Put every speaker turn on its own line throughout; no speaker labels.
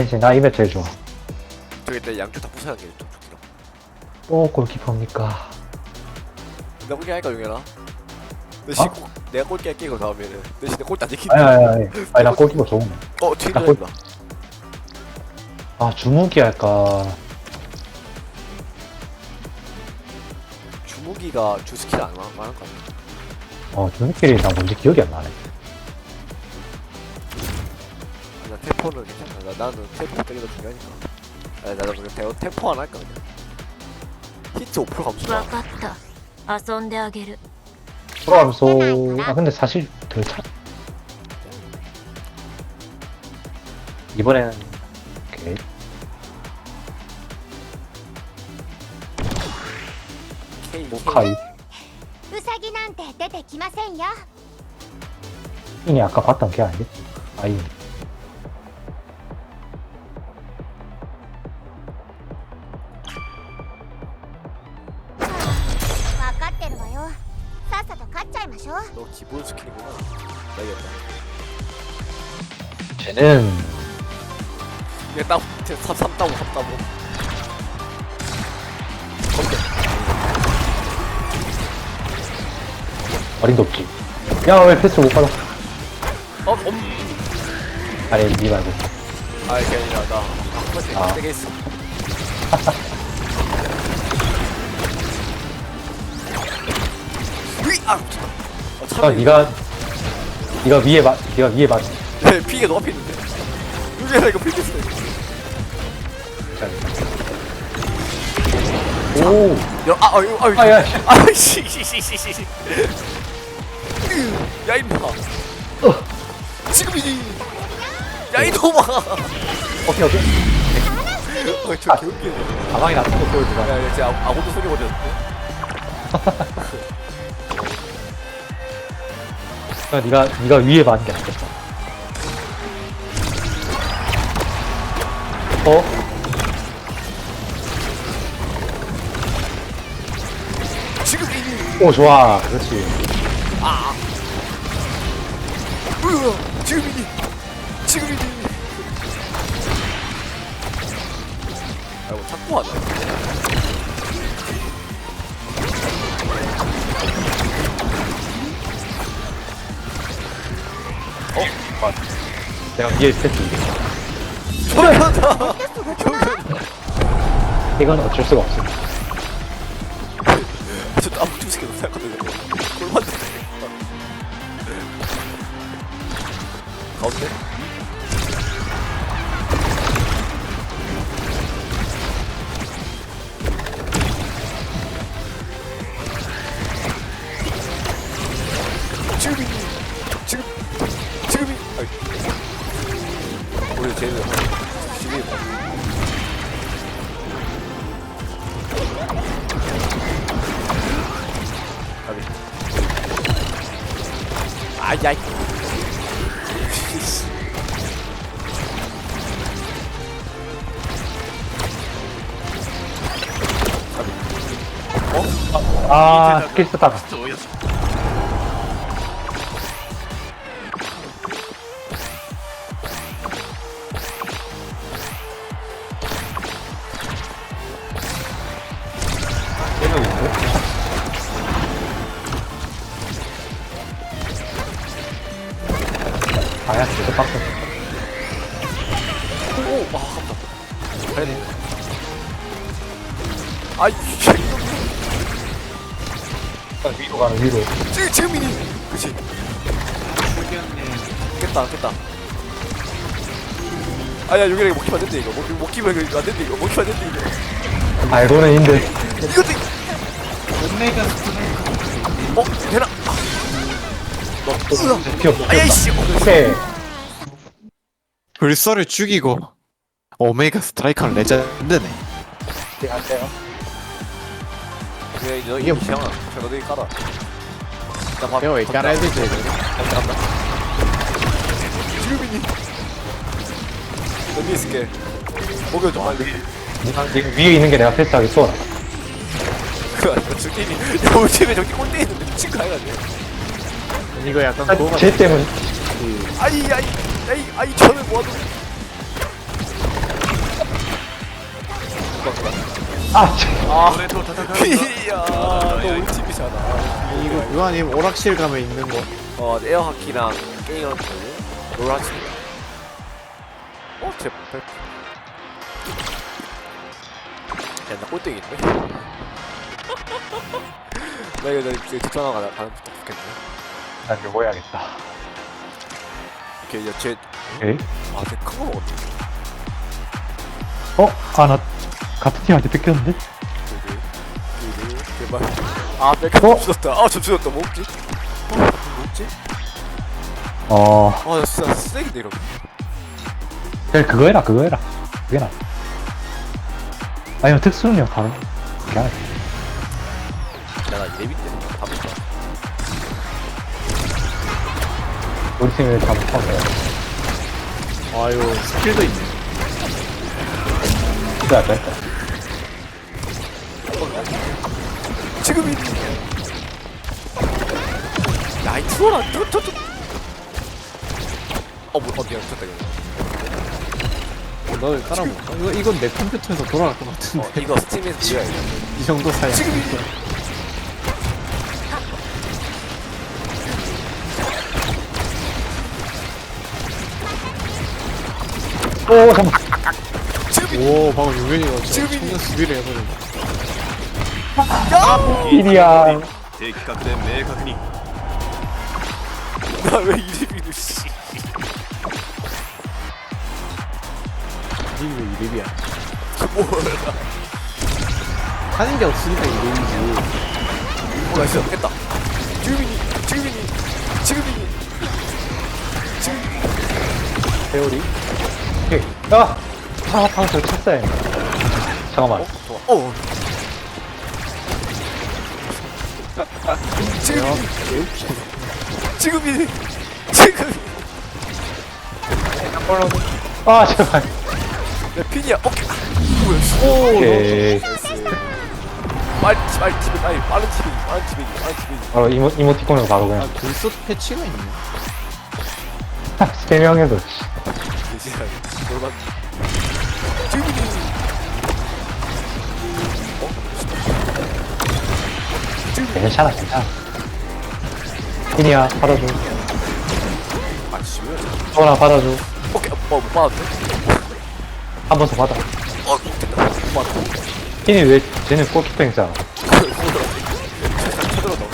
이제 나 입에 제일 좋아.
저기 내 양쪽 다 부숴야 게좀 좋더라
또 골키퍼입니까?
나 꼴찌 할까 용현아? 대신 꼭 내가 꼴찌 할게 그 다음에는 대신 내안 지키는
아니, 아니, 아니. 아니, 나 골키퍼 좋은 거. 어나
들어간다
아, 주무기 할까?
주무기가 주 스킬 안 하는 거 아니야?
어, 주무기이 나 뭔지 기억이 안 나네.
태포는 괜찮아 나, 나는 태포 때리가 중요하니까 아니 나도 그냥 태, 태포 안 할까 그냥 히트 5% 감소
分かった遊んであげる
돌아가면서, 아, 근데 사실 덜 차. 이번에는, 오케이.
K
모카이.
ウサギなんて出てきませんよ
이니 아까 봤던 걔 아니겠지? 아이. 쟤는,
이게 따 3, 3 따고 3 따고
어림도 없지. 야, 왜 패스 못 받아?
어? 음.
아니, 니 말고.
아 이게 아니라 나 아까
아.
세게 했어 으이! 아! 미쳤다. 어,
아,
차라리
니가, 니가 위에 맞, 니가 위에 맞.
네, 피게 너무 앞에 있는데 유리야 이거 피겠어
오!
야, 아, 아, 이거, 아,
아, 야,
아, 씨, 씨, 씨, 씨, 씨. 야, 임마. 지금이지. 야, 이놈아.
오케이, 오케이.
어, 저 개웃기네.
가방이 나쁜 거 보여주마
야, 야, 진짜 아- 아무도 소리 버렸는데.
야, 니가, 니가 위에 맞는 게 낫겠다. 어?
지금이지.
오, 좋아. 그렇지.
아. 으아, 지금이지. 지금이지. 아, 이거 자꾸 하자.
어? 맞 내가 패스.
저런다.
이건 어쩔 수가 없어.
저 아무 주식이 너무 생각하는데 골만 가운데? 아,
스킬 쓰다가.
먹, 먹히면 이거 안 된대 이거. 먹히면 안 된대 이거.
알고는 있는데.
이것도. 어, 되나?
피.
아야이씨.
오케이.
불서를 죽이고 오메가 스트라이커는 레전드네
그래 이제 이게 무시하나? 저 너희 깔아. 나 봐.
왜 깔아야 되지
간다 간다. 지금이니. 여기 있을게. 먹여줘 빨리.
지금 위에 있는 게 내가 패스하기 수월하다.
그 아니야 저기 요즘에 저기 꼰대 있는데 미친 거 아니야?
이거 약간
아, 쟤 때문에
아이 아이 아이 아이 저는 뭐하든
아, 참.
아 이야 너 우리 팀이잖아
이거 유아님 오락실 가면 있는 거.
어 에어하키랑 게임하고 롤하치 어? 제 백. 야나 꼴등인데? 나 이거 나 이제 뒷전화 가는 것도 좋겠네
난 이거 해야겠다.
이렇게 이제 쟤
오케이.
아, 쟤큰거 먹었네
어? 아, 나 같은 팀한테 뺏겼는데?
그리고 그리고 제발 아 백합
어?
주웠다 아저 주웠다 뭐 먹지? 어? 뭐 먹지?
어,
아나 진짜 쓰레기네 이러면
그래, 그거 해라, 그거 해라. 그게 나. 아니면 특수능력 거. 그게 하나.
야나 예비인데 담을까
우리 팀을 다 못하네.
아유 스킬도 있네.
그래야 돼.
지금이 야이 투어라 투투투 어뭐 어 미안 쳤다 이거
너 깔아볼까? 이거 이건 내 컴퓨터에서 돌아갈 것
어
같은데.
이거 스팀에서 지어야 돼
이 정도 사이.
지금이
오, 잠깐만.
지금이
오 방금 유빈이가 진짜
지금이-
청년 수비를 해버린.
일이야.
的確で明確に
나왜 이리
왜 이름이야?
뭐야
하는 게 없으니까 이름이지.
어 나이스 했다 지금이니 지금이니 지금이니
배우리.
오케이. 야! 아, 방금 쳤어야 했네. 잠깐만.
좋아 어 지금이니 지금이니 지금이니
아, 제발.
내 핀이야 오케이 뭐야 씨. 오
오케이.
빨리 빨리 집에 빨리 빠른 집에 빠른 집에 빠른 집에
어, 이모, 이모티콘으로 바로
아
그냥.
굴소 패치가 있네.
세 명에서. 씨.
대신하게 돌만 지금이니
괜찮아, 괜찮아. 핀이야, 받아줘.
아 씨발
소원아, 받아줘.
오케이 어 못 받았네
한 번 더 받아.
어 됐다 못
핀이 왜, 골키퍼 행사야.
쳐들어 넣어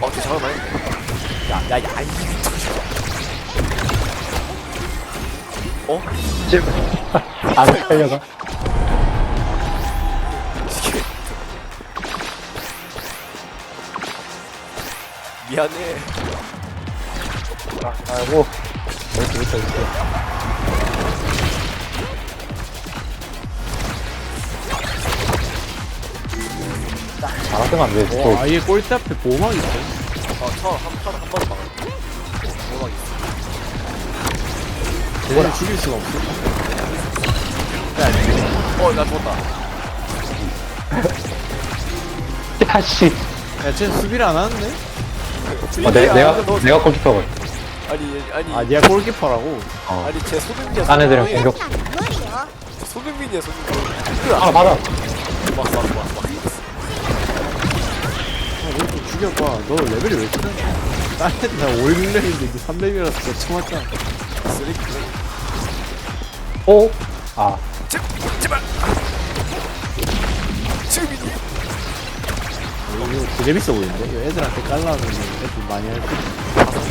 어. 야, 야, 야, 이 어?
안 살려가.
이게. 미안해.
아이고. 이렇게, 이렇게, 이렇게. 잘하더만, 왜, 또.
와 아예 골대 앞에 보호막 있어.
어, 처음 한, 한, 한 번에 막았네. 뭐막 있어.
쟤네를 죽일 수가 없어.
어, 나 죽었다.
야, 씨.
야, 쟤 수비를 안 하는데?
어, 내,
야,
내가,
너-
내가 골키퍼거든.
아니, 아니,
아, 얘가 골키퍼라고.
어.
아니, 제 손흥민이야.
딴 애들은
손흥민.
공격.
손흥민이야, 손흥민.
아, 받아.
막, 막, 막, 막.
아, 너좀 죽여봐. 너 레벨이 왜 이렇게 낮아? 딴 애들 다 5레벨인데 3레벨이라서 진짜 처맞잖아.
쓰레기.
오? 아,
제, 제발. 지금이니.
이거 되게 재밌어 보이는데? 이거 애들한테 깔라면 애들 많이 할 거야.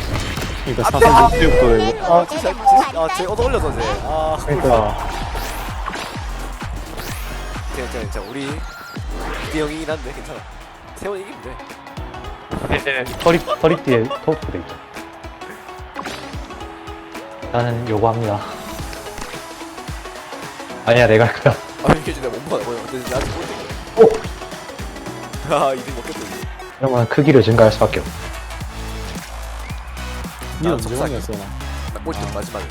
그러니까 사설 목표도 되고.
아, 진짜, 진짜. 아, 쟤 얻어 올려서 쟤. 아,
그러니까.
괜찮아, 괜찮아. 우리 기대 형이긴 한데 괜찮아. 세원 이기면 돼.
허리, 허리띠에 토프 돼 있죠. 나는 요구합니다. 아니야, 내가 할 거야.
아, 이게 진짜 못 받아 보여. 근데 아직 못 돼.
오!
아, 이등 먹겠다. 이제.
이러면 크기를 증가할 수밖에 없어.
니
아, 속삭이.
먹였어, 나?
딱 꼴등 마지막에.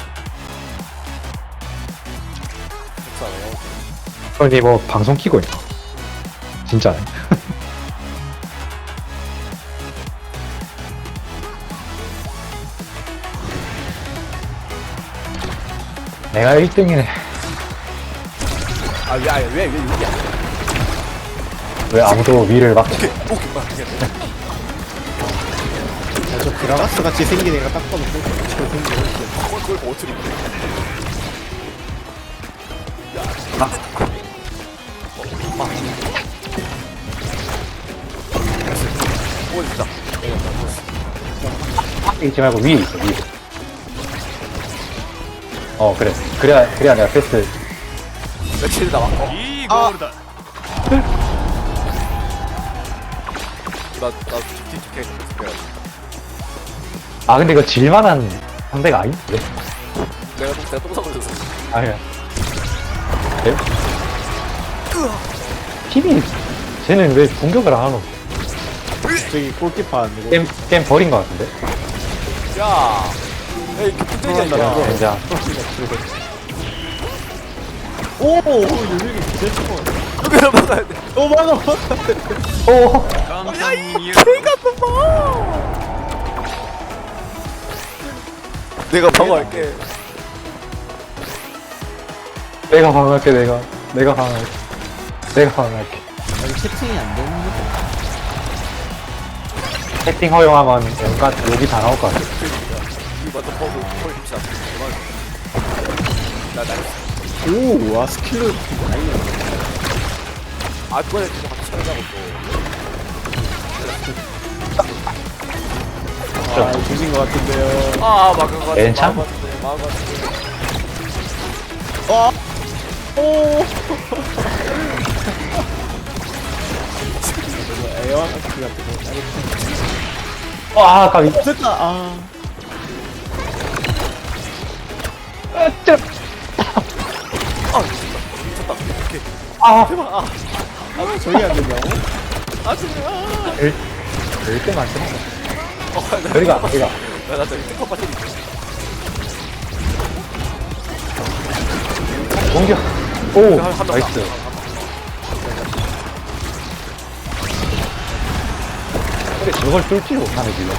속상해요.
근데 뭐, 방송 키고 있나? 진짜네. 내가 1등이네.
아 왜 아니 왜왜 여기야
왜 아무도 위를 막.
오케이 오케이 막 그냥
그라가스 같이 생긴 애가 딱 봐도 꼴꼴 생긴 애
꼴꼴 버틀이 오 진짜
있지 말고 위에 있어 위에 어 그래 그래야 그래야 내가 패스
며칠 남았고
이골다
나나 뒤집게 해가지고
아 근데 이거 질만한 상대가 아닌데
내가 똥, 내가 똥사 걸렸어.
아니야 에? 팀이 쟤는 왜 공격을 안 하노
저기 골키퍼 안 되고.
게임, 게임 버린 것 같은데
야! 에이, 그 급등적이야, 이거.
아, 네.
젠장 오, 오, 유빈이 진짜 어
급여를 받아야 돼.
오, 맞아, 맞아.
오
야, 이 개가 또 봐!
내가 방어할게
내가 방어할게, 내가. 내가 방어할게. 내가 방어할게.
여기 채팅이 안 되는 거
채팅 허용하면 온갖 욕이 다 나올 것 같아.
나 나이스
오, 와, 스킬로.
아 그거는 진짜 같이 잘하자고
아, 조진 것 같은데요.
또아 막은 거 같아
괜찮?
거 같은데
어, 오. 에어한 같은 거
와, 아.
됐다. 아,
아, 짜.
아 미쳤다 오케이
아,
대박 아
아, 저기 안 된다고?
아 진짜
때만 좀.
어나
저리가, 저리가.
나 저기 특허 빠져
공격. 오,
한- 한번
나이스. 근데 저걸 뚫지 못하네, 지금.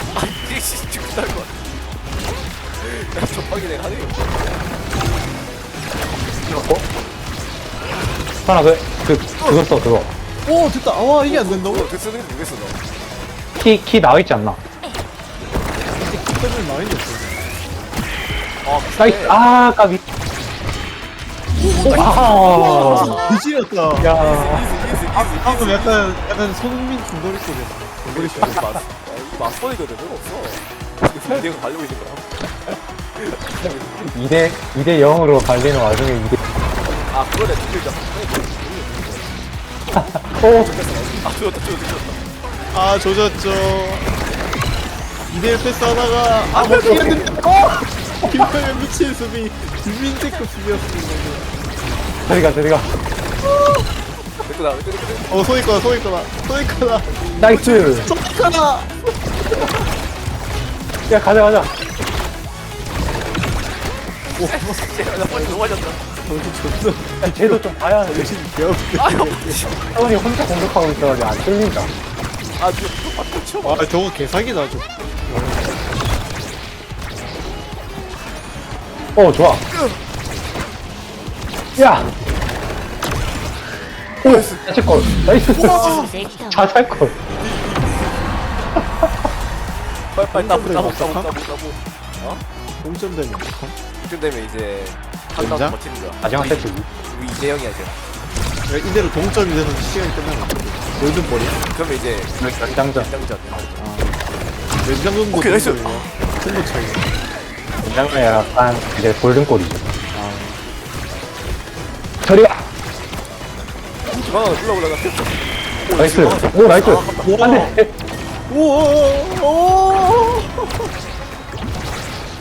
진짜 죽을 것 같아 야 족박이 내가 하는 게
어? 하나, 그, 그, 그거 써, 그거.
오, 됐다. 와, 이게 안 된다고?
그 쓰는 게 모르겠어 너
키, 키 나와있지 않나?
끝을 많이 냈어.
아,
나이스. 아, 까비. 아,
뒤지렸다.
야.
방금 약간, 약간 손흥민 중거리
맞, 아, 이거 맞선이거든. 별로 없어. 이거 내가 달리고 있는 거야.
2대, 2대 0으로 갈리는 와중에 2대.
아, 그거네. 두들자.
오,
아, 죽었다, 죽었다, 죽었다.
아, 조졌죠. 2대1 패스 하다가, 아, 못 뛰었는데, 어! 김병현 미친 수비, 김민재급 수비였습니다.
저리가, 저리가.
내꺼다.
어, 거다, 소이 거다,
나이스.
소이 거다!
야, 가자, 가자.
야, 나 빨리 너무 맞았다.
야, 쟤도 좀 봐야 돼.
역시 귀엽네.
아, 형.
사원이 혼자 공격하고 있어가지고 안 뚫린다.
아, 치워.
아, 저거 개사기다, 저.
어 좋아. 야! 오! 자책골 나이스. 자살골
빨리 빨리 따보 따보 따보 따보. 어?
0점 되면
이쯤 되면 이제 한다고 버티는 거야.
마지막 세트.
우리 이재영이야 이제.
이대로 동점이 되는 시간이 끝나는 골든 볼이야.
그러면 이제
연장전
연장전.
정도
오케이, 나이스.
승부 차이.
연장전이 약간 이제 골든골이죠.
아,
저리가!
기방 하나 올라 올라가.
나이스. 오, 나이스. 안 돼.
오오오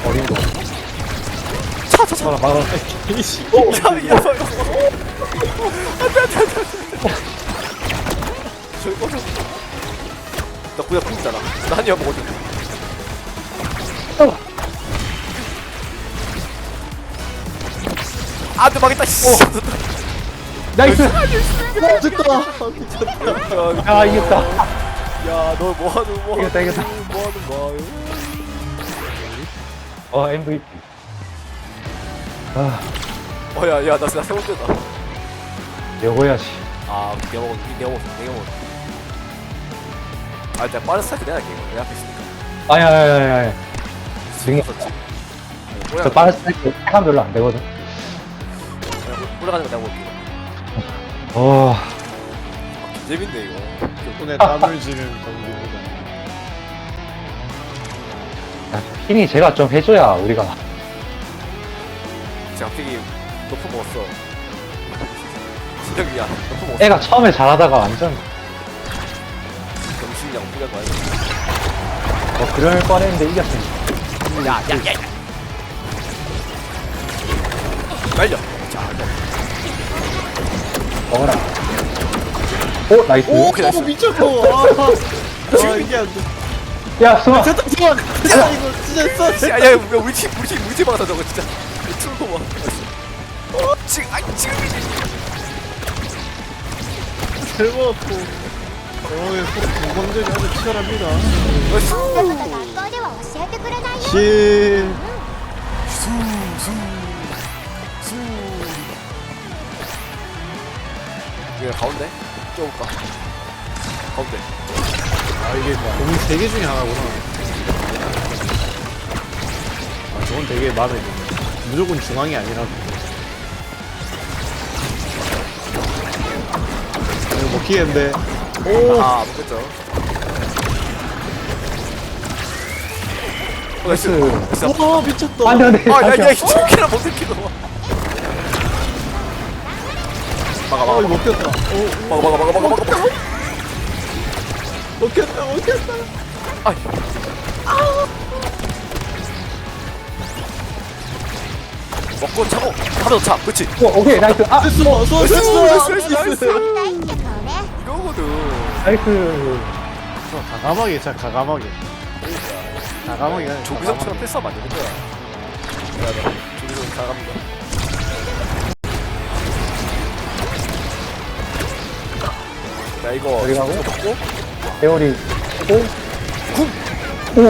어린 거.
차차차.
막아, 막아.
이씨.
야, 이 녀석. 안돼 안돼 안돼. 저기 꺼져. 나 구야 pun잖아. 나 한입 먹어줘. 아, 내 망했다. 씨.
나이스!
됐다. 미쳤다.
아, 이겼다.
야, 너 뭐하는 뭐하는
이겼다, 이겼다.
뭐하는 거야?
어, MVP. 아,
어야 야나 진짜 세 번째다
해야지.
아 내가 먹었 내가 먹었어 내가 먹었어 아 일단 빠른 스타트 내가 이거 내 앞에 있으니까.
아니, 아니, 아니, 아니. 지금
썼지.
저 빠른 스타일 시간 별로 안 되거든.
올라가는 거 내가 먹을게.
어,
재밌네 이거.
손에 땀을 지는 경기입니다.
야, 핀이 제가 좀 해줘야 우리가.
제가 갑자기 높은 먹었어. 진혁이야 높은 먹었어.
애가 처음에 잘하다가 완전
정신이 양보한 거 아니야
뭐 그럴 뻔했는데 이겼으니.
야야야 날려 자
먹어라. 오, 나이스.
오, 오케이 나이스
미쳤고. 아, 아 이게 안 돼.
야, 수아.
잠깐 잠깐. 야 이거 진짜 써.
야야 우리 팀 우리 팀 우리 팀 막았다 저거 진짜 트롤 봐 어, 지금 아니 지금
대박 오늘 공방전이 아주 치열합니다.
시. 수, 수,
수.
이게 가운데? 좁을 봐. 가운데.
아, 이게 3개 중에 하나구나. 아, 저건 되게 마음에 드네. 무조건 중앙이 아니라서. 이거 먹히겠는데. 오.
아 못했죠 어, 나이스
나이스.
와 미쳤다.
안 돼, 안 돼.
아, 야, 야,
잠시만.
이 새끼나 못했기도 막아,
아
막아,
이거
막아,
먹혔다. 오
막아, 막아, 막아, 막아, 막아.
먹혔다 먹혔다.
아이. 먹고 차고 하면 차, 그렇지?
오, 오케이, 나이스. 아,
됐어 쏘
나이스,
됐어.
나이스.
가감하게 자 가감하게. 가감하게. 하네,
조기성처럼
가감하게.
패스하면 안 되는 거야. 미안하다. 조기성 가갑니다. 자, 이거
어디 가고?
먹고
배열이 오, 오,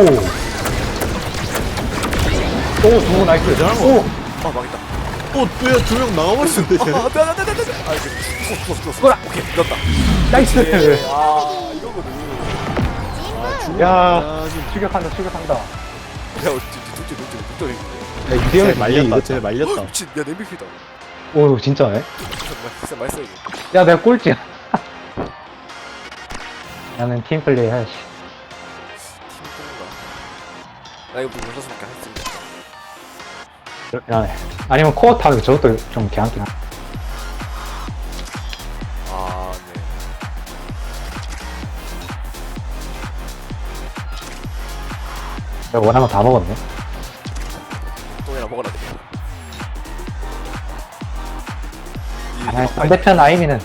오, 두 나이스.
대단한 거.
오,
아 망했다.
어, 왜두명 나가버렸는데?
아, 안 돼 안 돼 안돼 안돼. 아, 이거 죽었어 죽었어 죽었어. 오케이 이겼다.
나이스.
아 이거거든.
야,
아, 지금
추격한다, 추격한다. 야,
야, 진짜 진짜 진짜 진짜.
이대형이
쟤 말렸다. 쟤 말렸다.
미친, 야 MVP다.
오, 진짜네.
진짜 맛있어 이거.
야, 내가 꼴찌야. 나는 팀 플레이 해야지.
팀. 나 이거 선수밖에 안 했습니다.
미안해. 아니면 코어 타기 저것도 좀 개한긴 하.
아
내가 원하면 다 먹었네.
똥이나 먹어라 그냥.
아, 상대편 아이미는.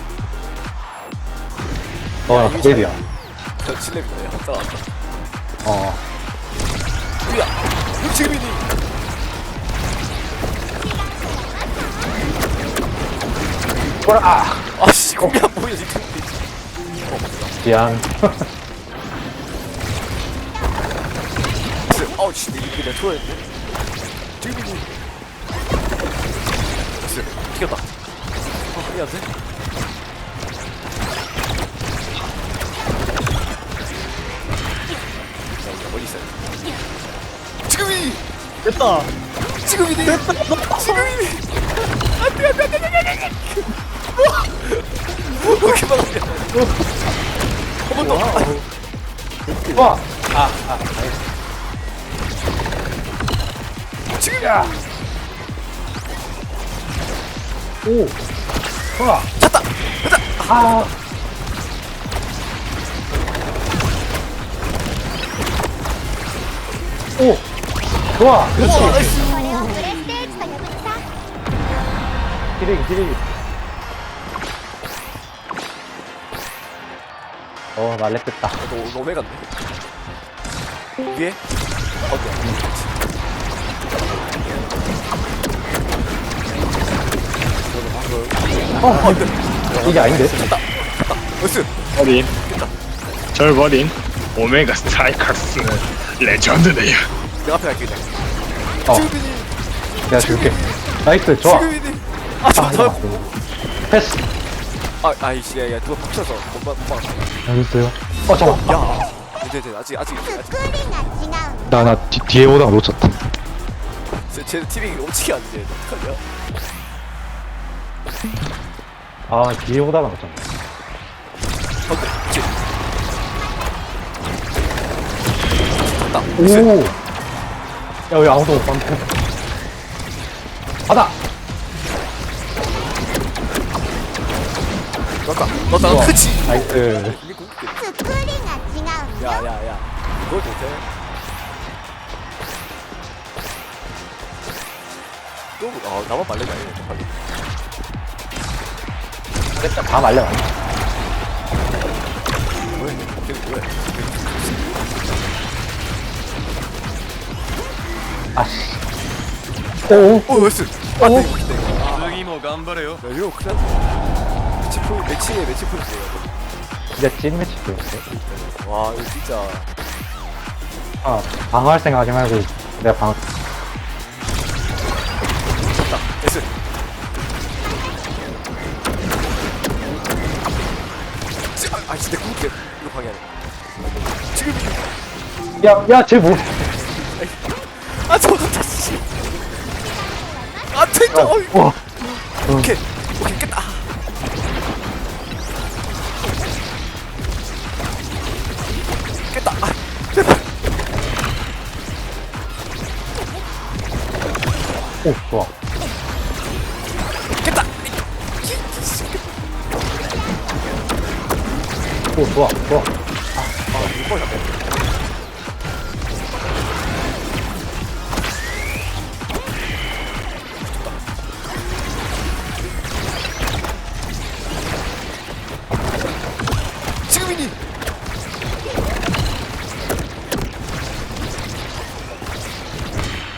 어, 나 데뷔야.
저. 야, 따라왔다.
어.
우야.
뭐라, 아!
아씨, 공이 안 지금.
미안.
씨, 이게 내가 초월했네. 칠민이. 됐어, 튀겼다. 아, 미안해. 자, 우리 어디 있어요? 지금이!
됐다.
지금이니! 됐다! 지금이니! 안 돼, 안 돼, 안 돼, 안 돼, 안 돼, 안 돼! 뭐, 뭐, 이렇게 막았냐? 한번 더!
와!
야.
오. 좋아.
찼다. 가자.
아. 오. 좋아. 그렇지. 기레기 기레기. 어, 날래 뺐다.
너, 너무 간데 위에? 어때?
어, 어, 안 이게 아닌데?
됐다. 으스.
버린 절 버린 오메가 스트라이커스는 레전드네요.
내 앞에 갈게 그냥.
어. 내가 줄게. 나이스, 좋아.
지금이니. 아, 아, 저, 저,
패스.
아, 아이씨, 야, 야, 누가 박쳐서 못 봐, 못 봐.
알겠어요. 어, 잠깐.
야. 이제, 이제, 아직, 아직,
아직. 違う
나, 나, 뒤, 뒤에 오다가 놓쳤다.
쟤, 쟤 TV 오치게 안 돼. 어떡하냐.
아, 뒤에 오다가 놓쳤네.
어, 네, 쟤. 됐다.
오! 야, 왜 아무도 못 봤네. 받아!
아까, 너, 나,
우와.
그치?
나이스.
이게 궁극기.
作りが違うんだ
야, 야, 야. 그걸 못해? 또, 아, 나만 말레가 아니네. 빨리.
됐다, 다 말려.
뭐해? 걔 뭐해?
아씨. 오,
오, 나이스! 아, 네, 이거 기대.
次も頑張れよ
야, 이거 큰일 났네. 매치 포인트, 매치에 매치 포인트 내가.
진짜 찐 매치 보였어.
와, 이거 진짜.
아, 방어할 생각하지 말고, 내가 방어.
지금,
야, 야, 쟤 뭐.
아, 저거 씨. 아, 됐다. 어이.
와.
오케이. 오케이, 깼다. 깼다. 아, 제발.
오, 좋아.
깼다.
오, 좋아, 좋아.
아,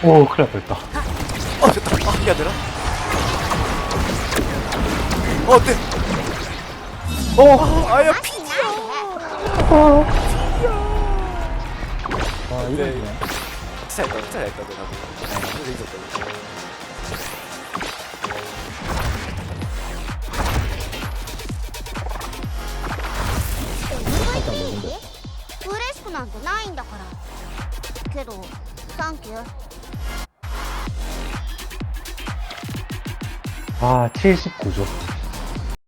오, 큰일 날 뻔했다.
아, 됐다. 아, 이게 안 되나? 어, 네. 어, 아야, 피.
ないで
아, 이거
네.
네.
진짜 약간, 진짜 약간, 내가. 그래서 있었거든.
嬉しくなんてないんだからけどサンキュー
아, 79조.